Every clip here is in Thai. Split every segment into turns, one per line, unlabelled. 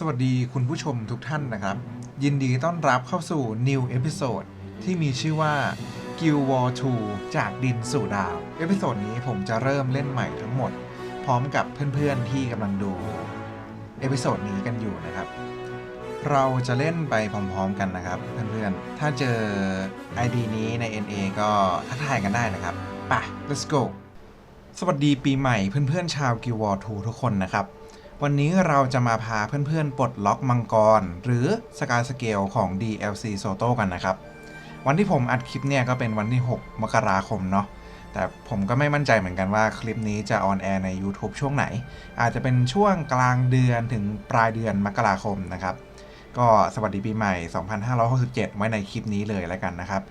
สวัสดีคุณผู้ชมทุกท่านนะครับ ยินดีต้อนรับเข้าสู่ New Episode ที่มีชื่อว่า Guild War 2 จากดินสู่ดาว เอพิโซดนี้ผมจะเริ่มเล่นใหม่ทั้งหมด พร้อมกับเพื่อนๆที่กำลังดู เอพิโซดนี้กันอยู่นะครับ เราจะเล่นไปพร้อมๆกันนะครับ เพื่อนๆ ถ้าเจอ ID นี้ใน NA ก็ทักทายกันได้นะครับไป let's go สวัสดีปีใหม่เพื่อนๆชาว Guild War 2 ทุกคนนะครับ วันนี้เราจะมาพาเพื่อนๆ ปลดล็อกมังกร หรือสกาสเกลของ DLC Soto กันนะครับ วันที่ผมอัดคลิปเนี่ยก็เป็นวันที่ 6 มกราคมเนาะแต่ผมก็ไม่มั่นใจเหมือนกันว่าคลิปนี้จะออนแอร์ใน YouTube ช่วงไหน อาจจะเป็นช่วงกลางเดือนถึงปลายเดือนมกราคมนะครับ ก็สวัสดีปีใหม่ 2567 ไว้ในคลิปนี้เลยแล้วกันนะครับ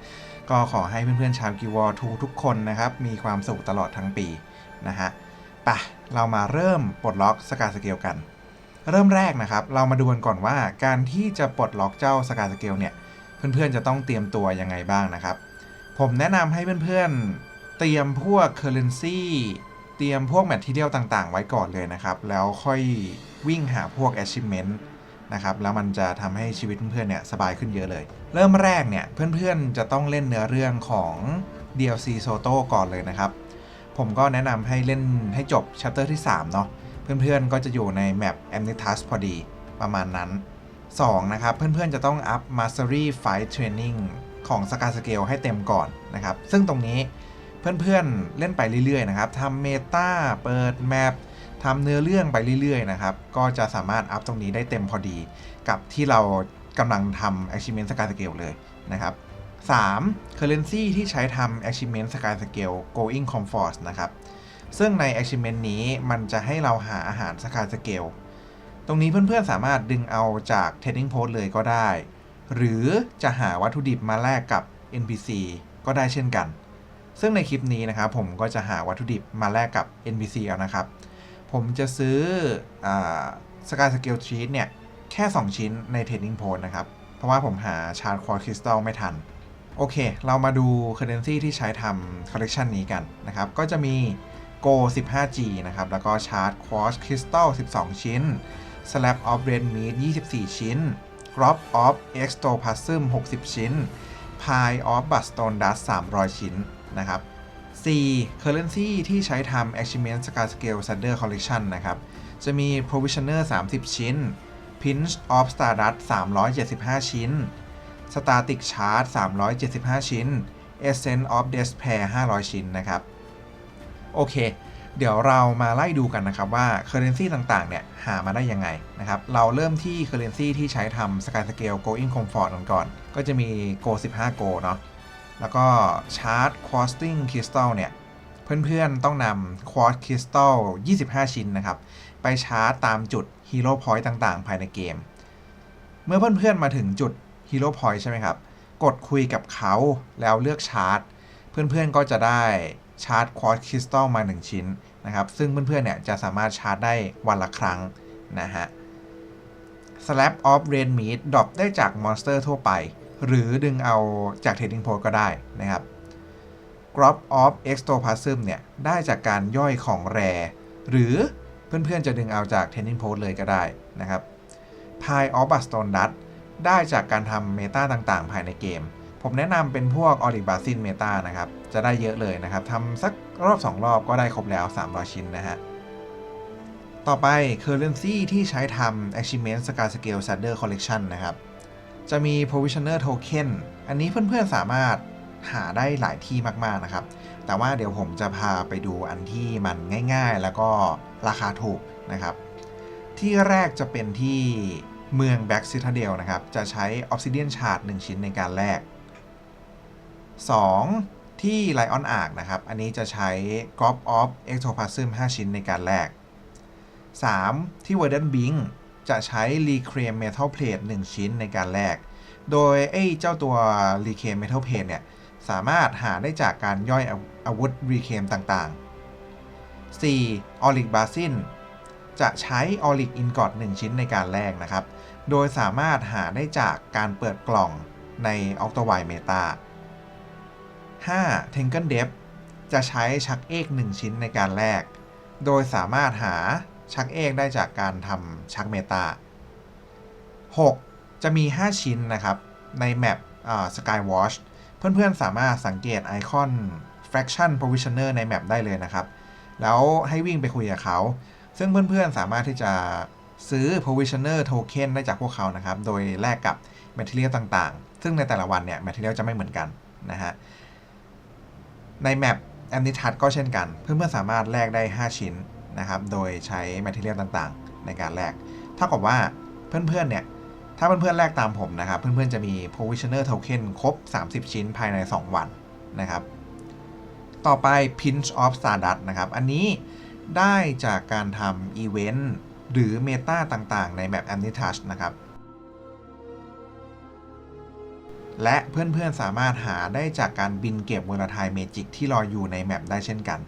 ก็ขอให้เพื่อนๆชาวกิวอทูทุกคนนะครับ มีความสุขตลอดทั้งปีนะฮะไปะ เรามาเริ่มปลดล็อกสกาสเกลกัน เริ่มแรกนะครับ เรามาดูกันก่อนว่าการที่จะปลดล็อกเจ้าสกาสเกลเนี่ย เพื่อนๆจะต้องเตรียมตัวยังไงบ้างนะครับ ผมแนะนำให้เพื่อนๆ เตรียมพวก Currency เตรียมพวกแมททีเรียลต่างๆ ไว้ก่อนเลยนะครับ แล้วค่อยวิ่งหาพวก achievement นะครับ แล้วมันจะทำให้ชีวิตเพื่อนๆเนี่ยสบายขึ้นเยอะเลย เริ่มแรกเนี่ยเพื่อนๆจะต้องเล่นเนื้อเรื่องของ DLC Soto ก่อนเลยนะครับ ผมก็แนะนำให้เล่นให้จบ chapter ที่ 3 เนาะเพื่อนๆก็จะอยู่ในแมป Amnitas พอดีประมาณนั้น 2 นะครับ เพื่อนๆจะต้องอัพ Mastery Fight Training ของ s k a Scale ให้เต็มก่อนนะครับ ซึ่งตรงนี้เพื่อนๆเล่นไปเรื่อยๆนะครับทำเมตาเปิดแมปทำเนื้อเรื่องไปเรื่อยๆนะครับ ก็จะสามารถอัพตรงนี้ได้เต็มพอดี กับที่เรากำลังทำ Achievement Sky Scale เลยนะครับ 3. Currency ที่ใช้ทำ Achievement Sky Scale Going Comfort นะครับ ซึ่งใน Achievement นี้มันจะให้เราหาอาหาร Sky Scale ตรงนี้เพื่อนๆ สามารถดึงเอาจาก Trading Post เลยก็ได้ หรือจะหาวัตถุดิบมาแลกกับ NPC ก็ได้เช่นกัน ซึ่งในคลิปนี้นะครับผมก็จะหาวัตถุดิบมาแลกกับ NPC เอานะครับ ผมจะซื้อสกายสเกลชีตเนี่ย แค่ 2 ชิ้นใน Trading Post นะครับ เพราะว่าผมหาชาร์ q ควอ r คริสตัลไม่ทัน โอเค เรามาดู Currency ที่ใช้ทำ Collection นี้กันนะครับ ก็จะมี Go 15G นะครับ แล้วก็ชาร์ q ควอ r คริสตัล12 ชิ้น Slab of Red Meat 24 ชิ้น Drop of Ectoplasm 60 ชิ้น Pie of Bloodstone Dust 300 ชิ้นนะครับ 4. Currency ที่ใช้ทำ Achievement Scar Scale Sander Collection นะครับ จะมี Provisioner 30 ชิ้น Pinch of Stardust 375 ชิ้น Static Charge 375 ชิ้น Essence of Despair 500 ชิ้นนะครับ โอเค เดี๋ยวเรามาไล่ดูกันนะครับว่า Currency ต่างๆ เนี่ย หามาได้ยังไงนะครับ เราเริ่มที่ Currency ที่ใช้ทำ Sky Scale Going Comfort กันก่อน ก็จะมี Go 15 Go เนาะ แล้วก็ชาร์จ Quartzing Crystal เนี่ย เพื่อนๆ ต้องนำ Quartz Crystal 25 ชิ้นนะครับ ไปชาร์จตามจุด Hero Point ต่างๆ ภายในเกม เมื่อเพื่อนๆ มาถึงจุด Hero Point ใช่ไหมครับ กดคุยกับเขาแล้วเลือกชาร์จ เพื่อนๆก็จะได้ชาร์จ Quartz Crystal มา 1 ชิ้นนะครับ ซึ่งเพื่อนๆเนี่ยจะสามารถชาร์จได้วันละครั้งนะฮะ Slab of Red Meat ดรอปได้จากมอนสเตอร์ทั่วไป หรือดึงเอาจาก Trading Post ก็ได้นะครับ Crop of Ectoplasm เนี่ย ได้จากการย่อยของแร หรือเพื่อนๆจะดึงเอาจาก Trading Post เลยก็ได้นะครับ Pie of Bloodstone Dust ได้จากการทำเมตาต่างๆ ภายในเกม ผมแนะนำเป็นพวก o l i b a s i n เมตานะครับ จะได้เยอะเลยนะครับทำสักรอบ 2 รอบก็ได้ครบแล้ว 300 ชิ้นนะฮะ ต่อไป Currency ที่ใช้ทำ Achievement Scar Scale Sander Collection นะครับ จะมี Provisioner Token อันนี้เพื่อนๆสามารถหาได้หลายที่มากๆนะครับ แต่ว่าเดี๋ยวผมจะพาไปดูอันที่มันง่าย ๆ แล้วก็ราคาถูกนะครับ ที่แรกจะเป็นที่ เมืองแบ็กซิทาเดลนะครับ จะใช้ออฟซิเดียนชาร์ด1ชิ้นในการแลก 2. ที่ไลออนอากนะครับ อันนี้จะใช้กรอบออฟเอ็กโทพาซึม5ชิ้นในการแลก 3. ที่เวอร์เดนบิงจะใช้รีเครมเมทัลเพลท1ชิ้นในการแลก โดยไอ้เจ้าตัวรีเครมเมทัลเพลทเนี่ย สามารถหาได้จากการย่อยอาวุธรีเครมต่างๆ 4. ออริกบาซินจะใช้ออริกอินกอด1ชิ้นในการแลกนะครับ โดยสามารถหาได้จากการเปิดกล่องใน o c t a w i Meta 5. t a n k e Depth จะใช้ชักเอก 1 ชิ้นในการแลก โดยสามารถหาชักเอกได้จากการทำชักเมตา 6 จะมี 5 ชิ้นนะครับ ในแมปสกายวอชเพื่อนๆ สามารถสังเกตไอคอน fraction provisioner ในแมปได้เลยนะครับ แล้วให้วิ่งไปคุยกับเขา ซึ่งเพื่อนๆ สามารถที่จะ ซื้อ provisioner token ได้จากพวกเขานะครับ โดยแลกกับ material ต่างๆ ซึ่งในแต่ละวันเนี่ย material จะไม่เหมือนกันนะฮะ ในแมปแอมนิทัศก็เช่นกัน เพื่อนๆสามารถแลกได้ 5 ชิ้นนะครับ โดยใช้ material ต่างๆ ในการแลกเท่ากับว่าเพื่อนๆเนี่ย ถ้าเพื่อนๆแลกตามผมนะครับ เพื่อนๆจะมี provisioner token ครบ 30 ชิ้นภายใน 2 วันนะครับ ต่อไป pinch of stardust นะครับ อันนี้ได้จากการทำอีเวนต์ หรือเมตาต่างๆ ในแมป a m n i t o u c h นะครับ และเพื่อนๆสามารถหาได้จากการบินเก็บเวลาทายเมจิกที่รออยู่ในแมปได้เช่นกัน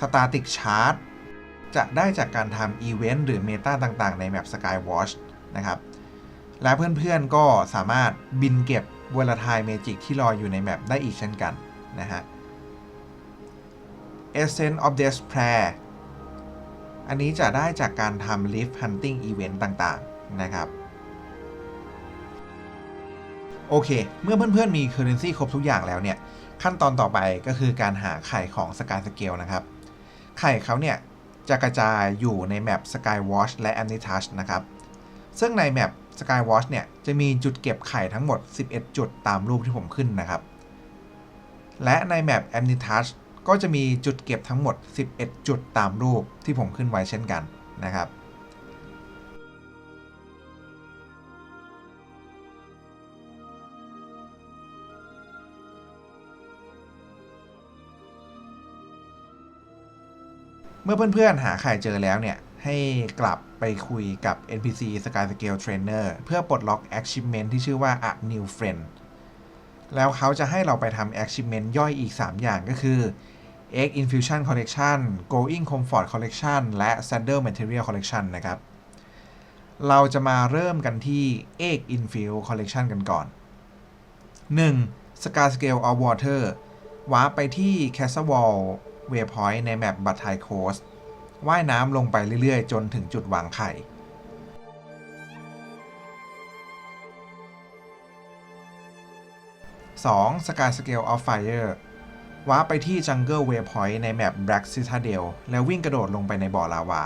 Static Chart จะได้จากการทำอีเวนต์หรือเมตาต่างๆ ในแมป Skywatch นะครับ และเพื่อนๆก็สามารถบินเก็บเวลาทายเมจิกที่รออยู่ในแมปได้อีกเช่นกันนะฮะ Essence of Death Prayer อันนี้จะได้จากการทำ Lift Hunting Event ต่างๆ นะครับ โอเค เมื่อเพื่อนๆ มี Currency ครบทุกอย่างแล้วเนี่ย ขั้นตอนต่อไปก็คือการหาไข่ของ Sky Scale นะครับ ไข่เขาเนี่ย จะกระจายอยู่ในแมป Skywatch และ Amnitouch นะครับ ซึ่งในแมป Skywatch เนี่ย จะมีจุดเก็บไข่ทั้งหมด 11 จุดตามรูปที่ผมขึ้นนะครับ และในแมป Amnitouch ก็จะมีจุดเก็บทั้งหมด 11 จุดตามรูปที่ผมขึ้นไว้เช่นกันนะครับ เมื่อเพื่อนๆหาไข่เจอแล้วเนี่ย ให้กลับไปคุยกับ NPC Sky Scale Trainer เพื่อปลดล็อก Achievement ที่ชื่อว่า A New Friend แล้วเขาจะให้เราไปทำ Achievement ย่อยอีก 3 อย่างก็คือ Egg Infusion Collection Going Comfort Collection และ Saddle Material Collection นะครับ เราจะมาเริ่มกันที่ Egg Infuse Collection กันก่อน 1. Sky Scale of Water ว้าร์ปไปที่ Castle Wall Waypoint ในแมปบัตไทโคสว่ายน้ำลงไปเรื่อยๆ จนถึงจุดวางไข่ 2. Sky Scale of Fire ว้าไปที่ Jungle Waypoint ในแมป Black Citadel แล้ววิ่งกระโดดลงไปในบ่อลาวา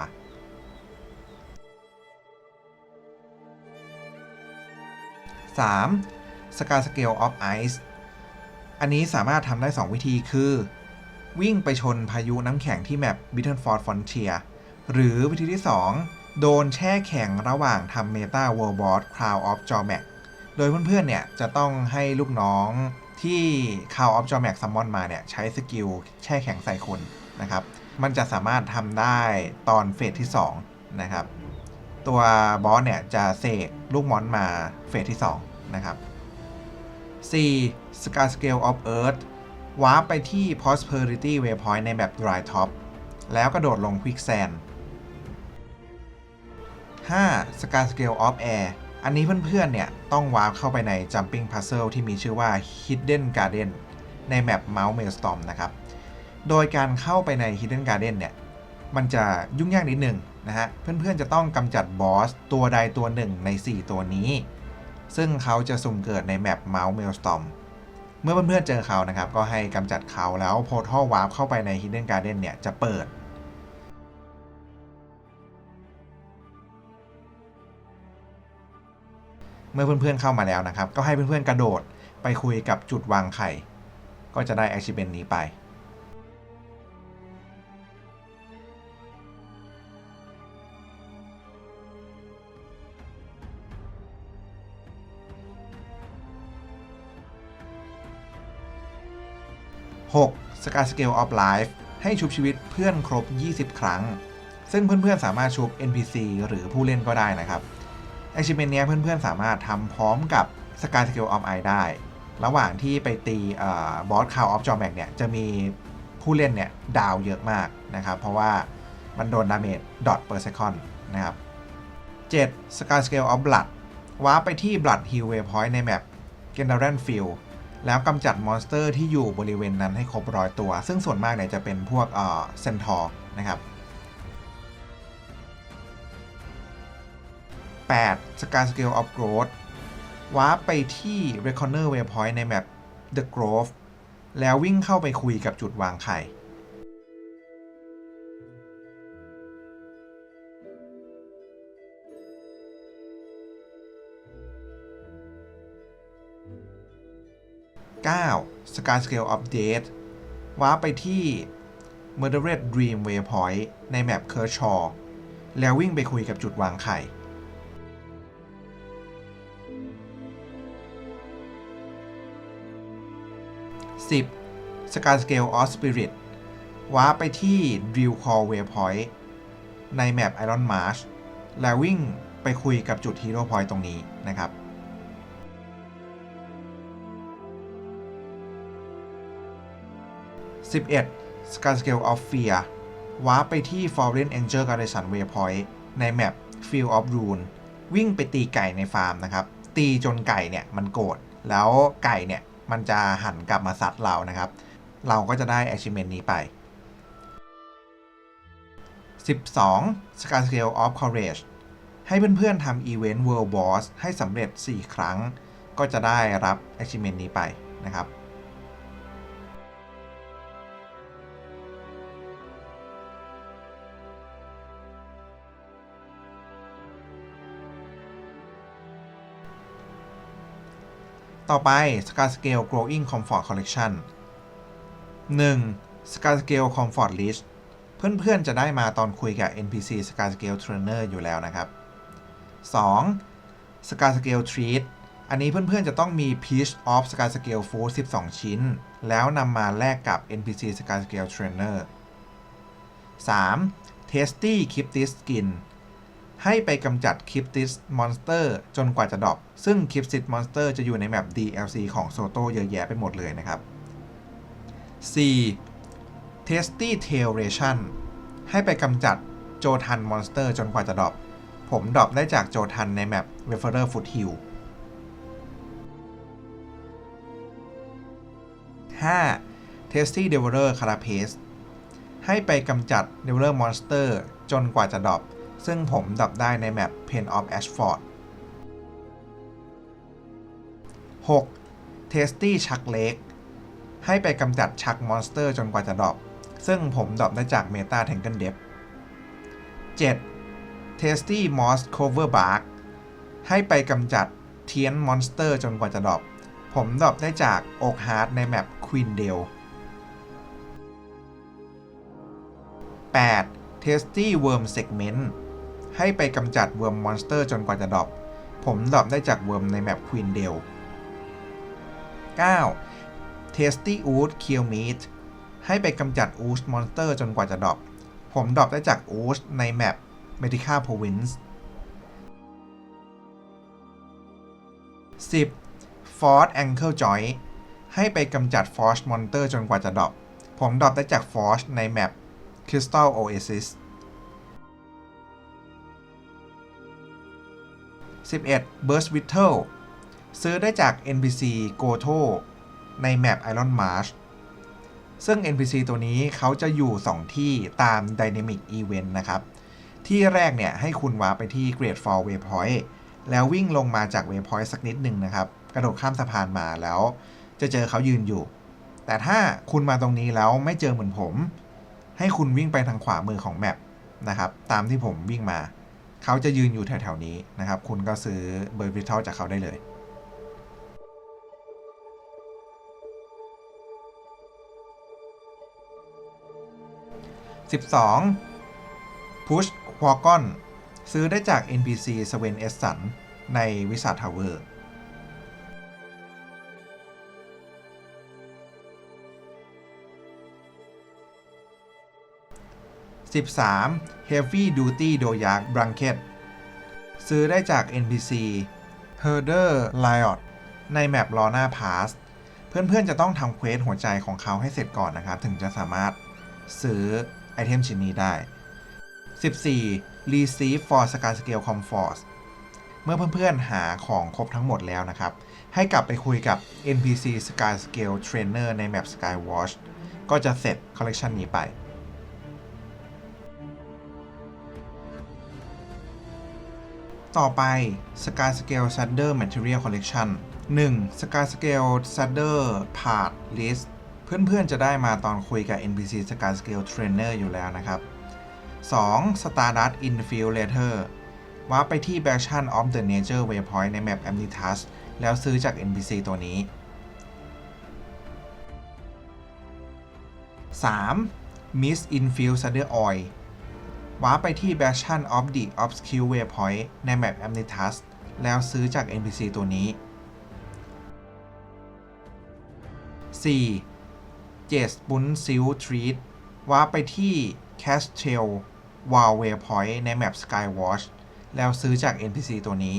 3. Sky Scale of Ice อันนี้สามารถทำได้ 2 วิธีคือ วิ่งไปชนพายุน้ำแข็งที่แมป Bitterford Frontier หรือวิธีที่ 2 โดนแช่แข็งระหว่างทำ Meta World Boss Crown of j o m a c โดยเพื่อนๆเนี่ยจะต้องให้ลูกน้อง ที่ Crown of Jormac Summon มาเนี่ย ใช้สกิลแช่แข็งใส่คนนะครับ มันจะสามารถทำได้ตอนเฟสที่ 2 นะครับ ตัวบอสเนี่ย จะเสกลูกมอนมาเฟสที่ 2 นะครับ 4. Sky Scale of Earth วาร์ปไปที่ Prosperity Waypoint ในแบบ Dry Top แล้วกระโดดลง Quicksand 5. Sky Scale of Air อันนี้เพื่อนๆเนี่ยต้องวาร์ปเข้าไปใน Jumping Puzzle ที่มีชื่อว่า Hidden Garden ในแมป Mount Maelstrom นะครับ โดยการเข้าไปใน Hidden Garden เนี่ย มันจะยุ่งยากนิดหนึ่งนะฮะ เพื่อนๆจะต้องกำจัดบอสตัวใดตัวหนึ่งใน 4 ตัวนี้ ซึ่งเขาจะสุ่มเกิดในแมป Mount Maelstrom เมื่อเพื่อนๆเจอเขานะครับ ก็ให้กำจัดเขาแล้วโพ r t a l Warp เข้าไปใน Hidden Garden เนี่ยจะเปิด เมื่อเพื่อนๆเข้ามาแล้วนะครับ ก็ให้เพื่อนๆกระโดดไปคุยกับจุดวางไข่ ก็จะได้ Achievement นี้ไป 6. Sky Scale of Life ให้ชุบชีวิตเพื่อนครบ 20 ครั้ง ซึ่งเพื่อนๆ สามารถชุบ NPC หรือผู้เล่นก็ได้นะครับ Achievement เนี้ยเพื่อนๆ สามารถทำพร้อมกับ Sky Scale of Eye ได้ ระหว่างที่ไปตีบอสคาวออฟจอแมกเนี่ย จะมีผู้เล่นเนี่ย ดาวเยอะมากนะครับ เพราะว่ามันโดนดาเมจดอท per second นนะครับ 7. Sky Scale of Blood ว้าร์ปไปที่ Blood Hill Waypoint ในแมป g e n d a r a n Field แล้วกำจัดมอนสเตอร์ที่อยู่บริเวณนั้นให้ครบร้อยตัว ซึ่งส่วนมากเนี่ยจะเป็นพวกเซนทอร์นะครับ 8 Sky Scale of Growth วาร์ปไปที่ Reconner Waypoint ในแมป The Grove แล้ววิ่งเข้าไปคุยกับจุดวางไข่ 9. Sky Scale Update วาร์ปไปที่ Murdered Dream Waypoint ในแมป Kershaw แล้ววิ่งไปคุยกับจุดวางไข่ 10. สการสเกลออสปิริตว้าไปที่ดิวคอลเวย์พอยต์ในแมปไอรอนมาร์ชและวิ่งไปคุยกับจุดฮีโร่พอยต์ตรงนี้นะครับสิบเอ็ดสการสเกลออฟเฟียว้าไปที่ฟอเร Foreign Angel Garrison อร์พอยต์ในแมป Field of Rune วิ่งไปตีไก่ในฟาร์มนะครับ ตีจนไก่เนี่ยมันโกรธแล้วไก่เนี่ย มันจะหันกลับมาซัดเรานะครับ เราก็จะได้ achievement นี้ไป 12 Scale of Courage ให้เพื่อนๆทำอีเวนต์ World Boss ให้สำเร็จ 4 ครั้ง ก็จะได้รับ achievement นี้ไปนะครับ ต่อไป Sky Scale Growing Comfort Collection 1. Sky Scale Comfort List เพื่อนๆจะได้มาตอนคุยกับ NPC Sky Scale Trainer อยู่แล้วนะครับ 2. Sky Scale Treat อันนี้เพื่อนๆจะต้องมี Piece of Sky Scale Food 12 ชิ้น แล้วนำมาแลกกับ NPC Sky Scale Trainer 3. Tasty Keep This Skin ให้ไปกำจัดคลิปติสมอนสเตอร์จนกว่าจะดรอปซึ่งคลิปติสมอนสเตอร์จะอยู่ในแมป DLC ของโซโต้เยอะแยะไปหมดเลยนะครับ 4. Tasty Tail Ration ให้ไปกำจัดโจทันมอนสเตอร์จนกว่าจะดรอปผมดรอปได้จากโจทันในแมป w e f e r e r Foothill 5. Tasty Devourer Carapace ให้ไปกำจัด Devourer Monster จนกว่าจะดรอป ซึ่งผมดับได้ในแมป Pen of Ashford 6. Tasty Chuck Lake ให้ไปกำจัดชักมอนสเตอร์จนกว่าจะดรอปซึ่งผมดรอปได้จาก Meta Tangle Depth 7. Tasty Moss Cover Bark ให้ไปกำจัดเทียนมอนสเตอร์จนกว่าจะดรอปผมดรอปได้จาก Oak Heart ในแมป Queendale 8. Tasty Worm Segment ให้ไปกำจัดเวิร์มมอนสเตอร์จนกว่าจะดรอปผมดรอปได้จากเวิร์มในแมปควีนเดล 9. Tasty Oot Kill Meat ให้ไปกำจัดอูสมอนสเตอร์จนกว่าจะดรอปผมดรอปได้จากอูสในแมป Medica Province 10. Force Ankle Joint ให้ไปกำจัด Force Monster จนกว่าจะดรอปผมดรอปได้จาก Force ในแมป Crystal Oasis 11. 11 Burst w i t t l e ซื้อได้จาก NPC Goto ในแมป Iron Marsh ซึ่ง NPC ตัวนี้เขาจะอยู่ 2 ที่ตาม Dynamic Event นะครับ ที่แรกเนี่ยให้คุณวาไปที่ Great Fall Waypoint แล้ววิ่งลงมาจาก Waypoint สักนิดหนึ่งนะครับ กระโดดข้ามสะพานมาแล้ว จะเจอเขายืนอยู่ แต่ถ้าคุณมาตรงนี้แล้วไม่เจอเหมือนผม ให้คุณวิ่งไปทางขวามือของแมปนะครับ ตามที่ผมวิ่งมา เขาจะยืนอยู่แถวๆนี้นะครับ คุณก็ซื้อเบอร์วิทัลจากเขาได้เลย 12 Push w a g o n ซื้อได้จาก NPC สเวนเอสสันในวิสาทาวเวอร์ 13. Heavy Duty Doyak Blanket ซื้อได้จาก NPC Herder Riot ในแมป Lorna Pass เพื่อนๆจะต้องทำเควสหัวใจของเขาให้เสร็จก่อนนะครับ ถึงจะสามารถซื้อไอเทมชิ้นนี้ได้ 14. Receive for Sky Scale Comfort เมื่อเพื่อนๆหาของครบทั้งหมดแล้วนะครับ ให้กลับไปคุยกับ NPC Sky Scale Trainer ในแมป Skywatch ก็จะเสร็จคอลเลกชันนี้ไป ต่อไป Sky Scale Shader Material Collection 1. Sky Scale Shader Part List เพื่อนๆจะได้มาตอนคุยกับ NPC Sky Scale Trainer อยู่แล้วนะครับ 2. Stardust Infillator ว้าไปที่ Version of the Nature Waypoint ในแมป Amnitas แล้วซื้อจาก NPC ตัวนี้ 3. Mist Infused Shader Oil ว้าไปที่ Version of the Obscure Waypoint ในแมป Amnitas แล้วซื้อจาก NPC ตัวนี้ 4. j e t Spoon Seal Treat ว้าไปที่ Castle Wall Waypoint ในแมป Skywatch แล้วซื้อจาก NPC ตัวนี้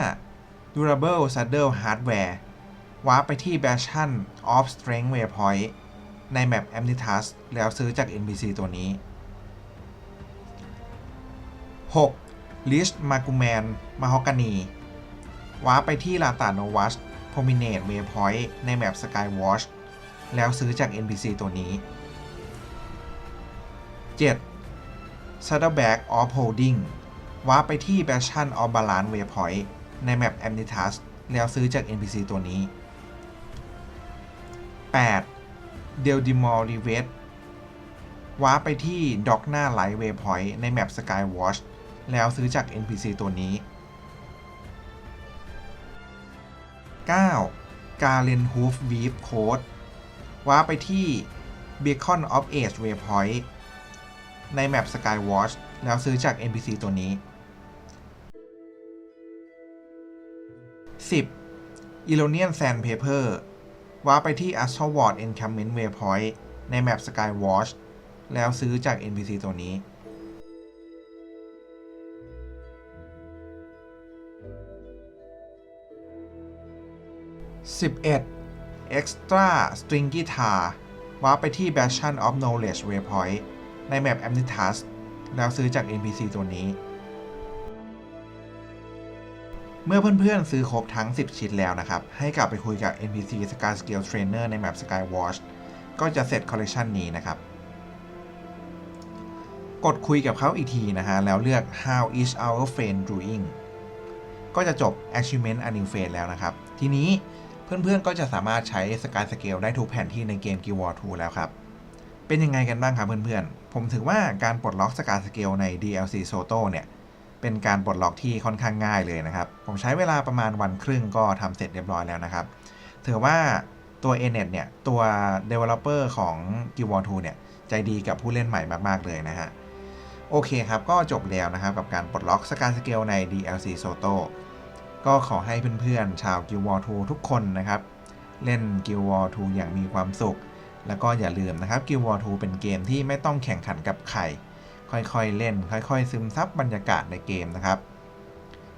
5. Durable Saddle Hardware ว้าไปที่ Bastion of Strength Waypoint ในแมป Amnitas แล้วซื้อจาก NPC ตัวนี้ 6. Lich Maguman Mahogany ว้าไปที่ Lata Novas Promenade Waypoint ในแมป Skywatch แล้วซื้อจาก NPC ตัวนี้ 7. Saddleback of Holding ว้าไปที่ Bastion of Balance Waypoint ในแมป Amnitas แล้วซื้อจาก NPC ตัวนี้ 8. d e l d i m o r r e v e t ว้าไปที่ Dogna Light Waypoint ในแมป Skywatch แล้วซื้อจาก NPC ตัวนี้ 9. Garen Hoof Weave Code ว้าไปที่ Beacon of Age Waypoint ในแมป Skywatch แล้วซื้อจาก NPC ตัวนี้ 10. Ironian Sandpaper ว้าไปที่ Astroward Encampment Waypoint ในแมป Skywatch แล้วซื้อจาก NPC ตัวนี้ 11. Extra String Guitar ว้าร์ปไปที่ Bastion of Knowledge Waypoint ในแมป Amnitas แล้วซื้อจาก NPC ตัวนี้ เมื่อเพื่อนๆ ซื้อครบทั้ง 10 ชิ้นแล้วนะครับ ให้กลับไปคุยกับ NPC Sky Scale Trainer ในแมป Skywatch ก็จะเสร็จคอลเลคชันนี้นะครับ กดคุยกับเขาอีกทีนะฮะ แล้วเลือก How is our friend doing ก็จะจบ Achievement a n i m a t e แล้วนะครับ ทีนี้ เพื่อนๆก็จะสามารถใช้ Sky Scale ได้ทุกแผนที่ในเกม Guild Wars 2แล้วครับ เป็นยังไงกันบ้างครับเพื่อนๆ ผมถือว่าการปลดล็อก Sky Scale ใน DLC Soto เนี่ย เป็นการปลดล็อกที่ค่อนข้างง่ายเลยนะครับ ผมใช้เวลาประมาณวันครึ่งก็ทำเสร็จเรียบร้อยแล้วนะครับ ถือว่าตัว a n e t เนี่ย ตัว Developer ของ Guild War 2 เนี่ย ใจดีกับผู้เล่นใหม่มากๆเลยนะฮะ โอเคครับ ก็จบแล้วนะครับกับการปลดล็อก Sky Scale ใน DLC Soto ก็ขอให้เพื่อนๆ ชาว Guild Wars 2ทุกคนนะครับ เล่น Guild Wars 2อย่างมีความสุข แล้วก็อย่าลืมนะครับ Guild Wars 2เป็นเกมที่ไม่ต้องแข่งขันกับใครค่อยๆ เล่น ค่อย ๆ ซึมซับบรรยากาศในเกมนะครับ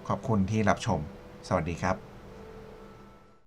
ขอบคุณที่รับชม สวัสดีครับ